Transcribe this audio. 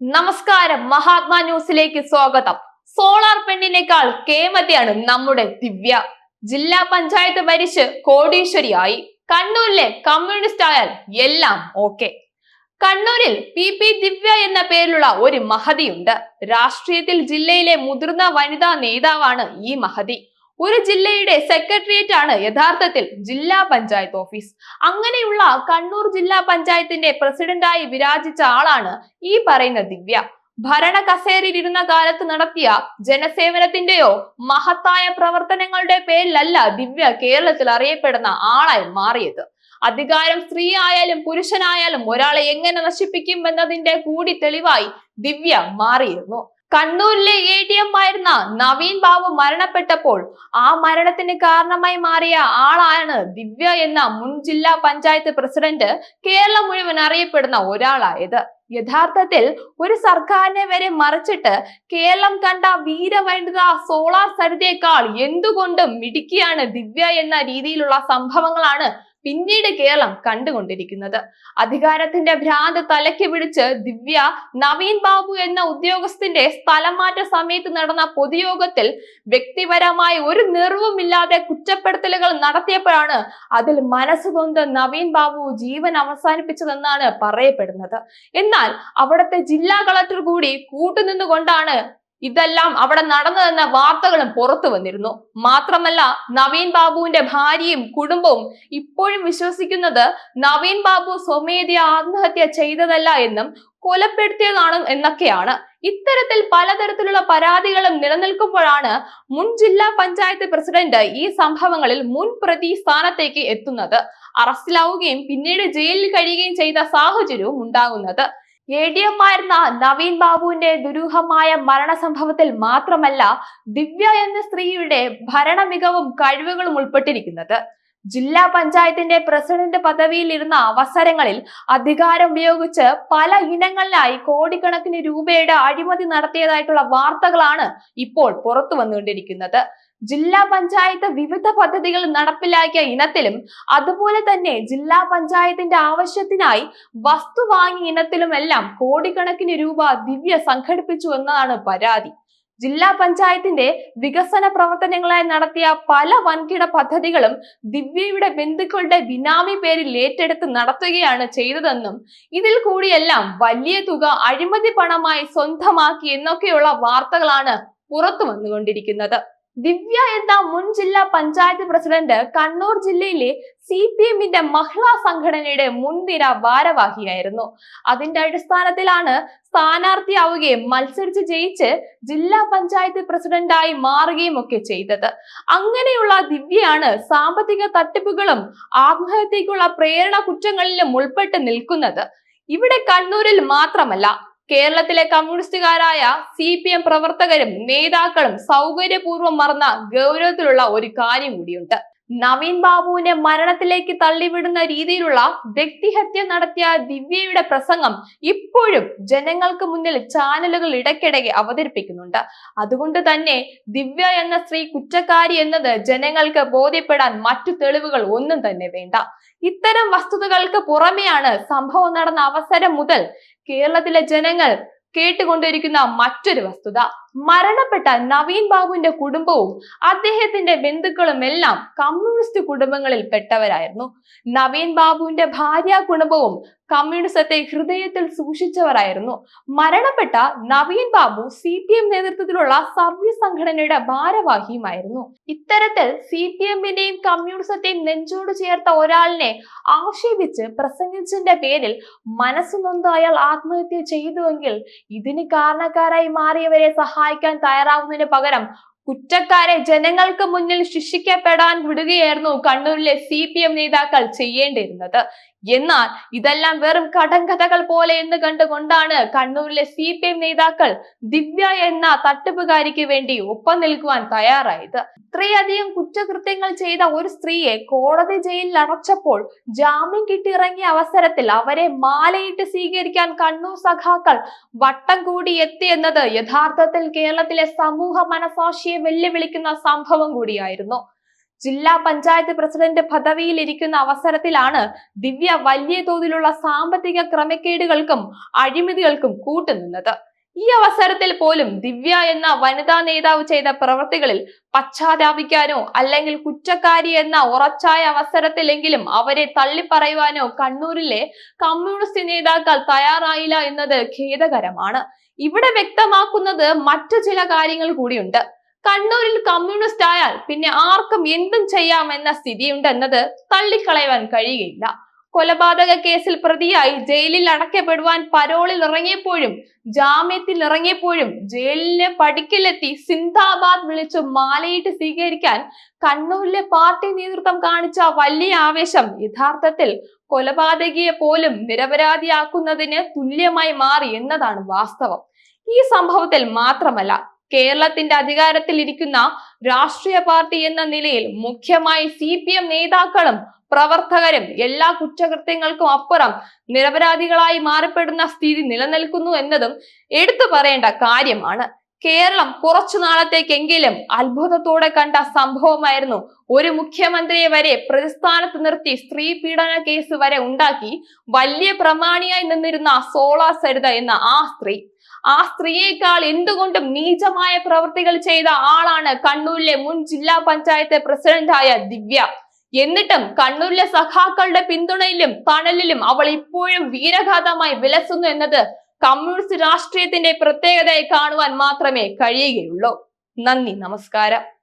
നമസ്കാരം. മഹാത്മാ ന്യൂസിലേക്ക് സ്വാഗതം. സോളാർ പെണ്ണിനേക്കാൾ കേമതിയാണ് നമ്മുടെ ദിവ്യ. ജില്ലാ പഞ്ചായത്ത് ഭരിച്ച് കോടീശ്വരിയായി. കണ്ണൂരിലെ കമ്മ്യൂണിസ്റ്റ് ആയാൽ എല്ലാം ഓക്കെ കണ്ണൂരിൽ പി പി ദിവ്യ എന്ന പേരിലുള്ള ഒരു മഹതിയുണ്ട്. രാഷ്ട്രീയത്തിൽ ജില്ലയിലെ മുതിർന്ന വനിതാ നേതാവാണ് ഈ മഹതി. ഒരു ജില്ലയുടെ സെക്രട്ടേറിയറ്റ് ആണ് യഥാർത്ഥത്തിൽ ജില്ലാ പഞ്ചായത്ത് ഓഫീസ് അങ്ങനെയുള്ള കണ്ണൂർ ജില്ലാ പഞ്ചായത്തിന്റെ പ്രസിഡന്റായി വിരാജിച്ച ആളാണ് ഈ പറയുന്ന ദിവ്യ. ഭരണ കസേരയിലിരുന്ന കാലത്ത് നടത്തിയ ജനസേവനത്തിന്റെയോ മഹത്തായ പ്രവർത്തനങ്ങളുടെ പേരിലല്ല ദിവ്യ കേരളത്തിൽ അറിയപ്പെടുന്ന ആളായി മാറിയത്. അധികാരം സ്ത്രീ ആയാലും പുരുഷനായാലും ഒരാളെ എങ്ങനെ നശിപ്പിക്കും എന്നതിന്റെ കൂടി തെളിവായി ദിവ്യ മാറിയിരുന്നു. കണ്ണൂരിലെ എ ഡി എം ആയിരുന്ന നവീൻ ബാബു മരണപ്പെട്ടപ്പോൾ ആ മരണത്തിന് കാരണമായി മാറിയ ആളാണ് ദിവ്യ എന്ന മുൻ ജില്ലാ പഞ്ചായത്ത് പ്രസിഡന്റ് കേരളം മുഴുവൻ അറിയപ്പെടുന്ന ഒരാളായത്. യഥാർത്ഥത്തിൽ ഒരു സർക്കാരിനെ വരെ മറിച്ചിട്ട് കേരളം കണ്ട വീരവനിത സോളാർ സരിതയേക്കാൾ എന്തുകൊണ്ടും മിടുക്കിയാണ് ദിവ്യ എന്ന രീതിയിലുള്ള സംഭവങ്ങളാണ് പിന്നീട് കേരളം കണ്ടുകൊണ്ടിരിക്കുന്നത്. അധികാരത്തിന്റെ ഭ്രാന്ത് തലയ്ക്ക് പിടിച്ച് ദിവ്യ നവീൻ ബാബു എന്ന ഉദ്യോഗസ്ഥന്റെ സ്ഥലമാറ്റ സമയത്ത് നടന്ന പൊതുയോഗത്തിൽ വ്യക്തിപരമായി ഒരു നിർവുമില്ലാതെ കുറ്റപ്പെടുത്തലുകൾ നടത്തിയപ്പോഴാണ് അതിൽ മനസ്സുകൊണ്ട് നവീൻ ബാബു ജീവൻ അവസാനിപ്പിച്ചതെന്നാണ് പറയപ്പെടുന്നത്. എന്നാൽ അവിടുത്തെ ജില്ലാ കളക്ടർ കൂടി കൂട്ടുനിന്നുകൊണ്ടാണ് ഇതെല്ലാം അവിടെ നടന്നതെന്ന വാർത്തകളും പുറത്തു വന്നിരുന്നു. മാത്രമല്ല നവീൻ ബാബുവിന്റെ ഭാര്യയും കുടുംബവും ഇപ്പോഴും വിശ്വസിക്കുന്നത് നവീൻ ബാബു സ്വമേധയ ആത്മഹത്യ ചെയ്തതല്ല എന്നും കൊലപ്പെടുത്തിയതാണ് എന്നൊക്കെയാണ്. ഇത്തരത്തിൽ പലതരത്തിലുള്ള പരാതികളും നിലനിൽക്കുമ്പോഴാണ് മുൻ ജില്ലാ പഞ്ചായത്ത് പ്രസിഡന്റ് ഈ സംഭവങ്ങളിൽ മുൻ പ്രതി സ്ഥാനത്തേക്ക് എത്തുന്നത്. അറസ്റ്റിലാവുകയും പിന്നീട് ജയിലിൽ കഴിയുകയും ചെയ്ത സാഹചര്യവും ഉണ്ടാകുന്നത്. എ ഡി എം ആയിരുന്ന നവീൻ ബാബുവിന്റെ ദുരൂഹമായ മരണസംഭവത്തിൽ മാത്രമല്ല ദിവ്യ എന്ന സ്ത്രീയുടെ ഭരണ മികവും കഴിവുകളും ഉൾപ്പെട്ടിരിക്കുന്നത്. ജില്ലാ പഞ്ചായത്തിന്റെ പ്രസിഡന്റ് പദവിയിൽ ഇരുന്ന അവസരങ്ങളിൽ അധികാരം ഉപയോഗിച്ച് പല ഇനങ്ങളിലായി കോടിക്കണക്കിന് രൂപയുടെ അഴിമതി നടത്തിയതായിട്ടുള്ള വാർത്തകളാണ് ഇപ്പോൾ പുറത്തു വന്നുകൊണ്ടിരിക്കുന്നത് ജില്ലാ പഞ്ചായത്ത് വിവിധ പദ്ധതികൾ നടപ്പിലാക്കിയ ഇനത്തിലും അതുപോലെ തന്നെ ജില്ലാ പഞ്ചായത്തിന്റെ ആവശ്യത്തിനായി വസ്തു വാങ്ങിയ ഇനത്തിലുമെല്ലാം കോടിക്കണക്കിന് രൂപ ദിവ്യ സംഘടിപ്പിച്ചു എന്നതാണ് പരാതി. ജില്ലാ പഞ്ചായത്തിന്റെ വികസന പ്രവർത്തനങ്ങളായി നടത്തിയ പല വൻകിട പദ്ധതികളും ദിവ്യയുടെ ബന്ധുക്കളുടെ ബിനാമി പേരിൽ ഏറ്റെടുത്ത് നടത്തുകയാണ് ചെയ്തതെന്നും ഇതിൽ കൂടിയെല്ലാം വലിയ തുക അഴിമതി പണമായി സ്വന്തമാക്കി എന്നൊക്കെയുള്ള വാർത്തകളാണ് പുറത്തു വന്നുകൊണ്ടിരിക്കുന്നത് ദിവ്യ എന്ന മുൻ ജില്ലാ പഞ്ചായത്ത് പ്രസിഡന്റ് കണ്ണൂർ ജില്ലയിലെ സി പി എമ്മിന്റെ മഹിളാ സംഘടനയുടെ മുൻനിര ഭാരവാഹിയായിരുന്നു. അതിന്റെ അടിസ്ഥാനത്തിലാണ് സ്ഥാനാർത്ഥിയാവുകയും മത്സരിച്ച് ജയിച്ച് ജില്ലാ പഞ്ചായത്ത് പ്രസിഡന്റായി മാറുകയും ഒക്കെ ചെയ്തത്. അങ്ങനെയുള്ള ദിവ്യയാണ് സാമ്പത്തിക തട്ടിപ്പുകളും ആത്മഹത്യക്കുള്ള പ്രേരണ കുറ്റങ്ങളിലും ഉൾപ്പെട്ട് നിൽക്കുന്നത്. ഇവിടെ കണ്ണൂരിൽ മാത്രമല്ല കേരളത്തിലെ കമ്മ്യൂണിസ്റ്റുകാരായ സി പി എം പ്രവർത്തകരും നേതാക്കളും സൗകര്യപൂർവം മറന്ന ഗൗരവത്തിലുള്ള ഒരു കാര്യം കൂടിയുണ്ട്. നവീൻ ബാബുവിനെ മരണത്തിലേക്ക് തള്ളിവിടുന്ന രീതിയിലുള്ള വ്യക്തിഹത്യ നടത്തിയ ദിവ്യയുടെ പ്രസംഗം ഇപ്പോഴും ജനങ്ങൾക്ക് മുന്നിൽ ചാനലുകൾ ഇടയ്ക്കിടയ്ക്ക് അവതരിപ്പിക്കുന്നുണ്ട്. അതുകൊണ്ട് തന്നെ ദിവ്യ എന്ന സ്ത്രീ കുറ്റക്കാരി എന്നത് ജനങ്ങൾക്ക് ബോധ്യപ്പെടാൻ മറ്റു തെളിവുകൾ ഒന്നും തന്നെ വേണ്ട. ഇത്തരം വസ്തുതകൾക്ക് പുറമെയാണ് സംഭവം നടന്ന അവസരം മുതൽ കേരളത്തിലെ ജനങ്ങൾ കേട്ടുകൊണ്ടിരിക്കുന്ന മറ്റൊരു വസ്തുത. മരണപ്പെട്ട നവീൻ ബാബുവിന്റെ കുടുംബവും അദ്ദേഹത്തിന്റെ ബന്ധുക്കളും എല്ലാം കമ്മ്യൂണിസ്റ്റ് കുടുംബങ്ങളിൽ പെട്ടവരായിരുന്നു. നവീൻ ബാബുവിന്റെ ഭാര്യ കുടുംബവും കമ്മ്യൂണിസത്തെ ഹൃദയത്തിൽ സൂക്ഷിച്ചവരായിരുന്നു. മരണപ്പെട്ട Naveen Babu C P M നേതൃത്വത്തിലുള്ള സർവീസ് സംഘടനയുടെ ഭാരവാഹിയുമായിരുന്നു. ഇത്തരത്തിൽ സി പി എമ്മിന്റെയും കമ്മ്യൂണിസത്തെയും നെഞ്ചോട് ചേർത്ത ഒരാളിനെ ആക്ഷേപിച്ച് പ്രസംഗിച്ചതിന്റെ പേരിൽ മനസ്സുനൊന്ത് അയാൾ ആത്മഹത്യ ചെയ്തുവെങ്കിൽ ഇതിന് കാരണക്കാരായി മാറിയവരെ സഹായിക്കാൻ തയ്യാറാവുന്നതിന് പകരം കുറ്റക്കാരെ ജനങ്ങൾക്ക് മുന്നിൽ ശിക്ഷിക്കപ്പെടാൻ വിടുകയായിരുന്നു കണ്ണൂരിലെ സി പി എം നേതാക്കൾ ചെയ്യേണ്ടിയിരുന്നത്. എന്നാൽ ഇതെല്ലാം വെറും കടങ്കഥകൾ പോലെ എന്ന് കണ്ടുകൊണ്ടാണ് കണ്ണൂരിലെ സി പി എം നേതാക്കൾ ദിവ്യ എന്ന തട്ടിപ്പുകാരിക്ക് വേണ്ടി ഒപ്പം നിൽക്കുവാൻ തയ്യാറായത്. ഇത്രയധികം കുറ്റകൃത്യങ്ങൾ ചെയ്ത ഒരു സ്ത്രീയെ കോടതി ജയിലിൽ അടച്ചപ്പോൾ ജാമ്യം കിട്ടിയിറങ്ങിയ അവസരത്തിൽ അവരെ മാലയിട്ട് സ്വീകരിക്കാൻ കണ്ണൂർ സഖാക്കൾ വട്ടം കൂടി എത്തി എന്നത് യഥാർത്ഥത്തിൽ കേരളത്തിലെ സമൂഹ മനസാക്ഷിയെ വെല്ലുവിളിക്കുന്ന സംഭവം കൂടിയായിരുന്നു. ജില്ലാ പഞ്ചായത്ത് പ്രസിഡന്റ് പദവിയിൽ ഇരിക്കുന്ന അവസരത്തിലാണ് ദിവ്യ വലിയ തോതിലുള്ള സാമ്പത്തിക ക്രമക്കേടുകൾക്കും അഴിമതികൾക്കും കൂട്ടുനിന്നത്. ഈ അവസരത്തിൽ പോലും ദിവ്യ എന്ന വനിതാ നേതാവ് ചെയ്ത പ്രവൃത്തികളിൽ പശ്ചാത്താപിക്കാനോ അല്ലെങ്കിൽ കുറ്റക്കാരി എന്ന ഉറച്ചായ അവസരത്തിലെങ്കിലും അവരെ തള്ളിപ്പറയുവാനോ കണ്ണൂരിലെ കമ്മ്യൂണിസ്റ്റ് നേതാക്കൾ തയ്യാറായില്ല എന്നത് ഖേദകരമാണ്. ഇവിടെ വ്യക്തമാക്കുന്നത് മറ്റു ചില കാര്യങ്ങൾ കൂടിയുണ്ട്. കണ്ണൂരിൽ കമ്മ്യൂണിസ്റ്റ് ആയാൽ പിന്നെ ആർക്കും എന്തും ചെയ്യാമെന്ന സ്ഥിതിയുണ്ടെന്നത് തള്ളിക്കളയുവാൻ കഴിയുകയില്ല കൊലപാതക കേസിൽ പ്രതിയായി ജയിലിൽ അടയ്ക്കപ്പെടുവാൻ പരോളിൽ ഇറങ്ങിയപ്പോഴും ജാമ്യത്തിൽ ഇറങ്ങിയപ്പോഴും ജയിലിലെ പടിക്കലെത്തി സിന്ദാബാദ് വിളിച്ചു മാലയിട്ട് സ്വീകരിക്കാൻ കണ്ണൂരിലെ പാർട്ടി നേതൃത്വം കാണിച്ച വലിയ ആവേശം യഥാർത്ഥത്തിൽ കൊലപാതകിയെ പോലും നിരപരാധിയാക്കുന്നതിന് തുല്യമായി മാറി എന്നതാണ് വാസ്തവം. ഈ സംഭവത്തിൽ മാത്രമല്ല കേരളത്തിന്റെ അധികാരത്തിൽ ഇരിക്കുന്ന രാഷ്ട്രീയ പാർട്ടി എന്ന നിലയിൽ മുഖ്യമായി സി പി എം നേതാക്കളും പ്രവർത്തകരും എല്ലാ കുറ്റകൃത്യങ്ങൾക്കും അപ്പുറം നിരപരാധികളായി മാറപ്പെടുന്ന സ്ഥിതി നിലനിൽക്കുന്നു എന്നതും എടുത്തു പറയേണ്ട കാര്യമാണ്. കേരളം കുറച്ചു നാളത്തേക്കെങ്കിലും അത്ഭുതത്തോടെ കണ്ട സംഭവമായിരുന്നു. ഒരു മുഖ്യമന്ത്രിയെ വരെ പ്രതിസ്ഥാനത്ത് നിർത്തി സ്ത്രീ പീഡന കേസ് വരെ ഉണ്ടാക്കി വലിയ പ്രമാണിയായി നിന്നിരുന്ന സോള സരിത എന്ന ആ സ്ത്രീ. ആ സ്ത്രീയേക്കാൾ എന്തുകൊണ്ടും നീചമായ പ്രവൃത്തികൾ ചെയ്ത ആളാണ് കണ്ണൂരിലെ മുൻ ജില്ലാ പഞ്ചായത്ത് പ്രസിഡന്റായ ദിവ്യ. എന്നിട്ടും കണ്ണൂരിലെ സഖാക്കളുടെ പിന്തുണയിലും തണലിലും അവൾ ഇപ്പോഴും വീരഘാതമായി വിലസുന്നു എന്നത് കമ്മ്യൂണിസ്റ്റ് രാഷ്ട്രീയത്തിന്റെ പ്രത്യേകതയായി കാണുവാൻ മാത്രമേ കഴിയുകയുള്ളൂ. നന്ദി നമസ്കാരം.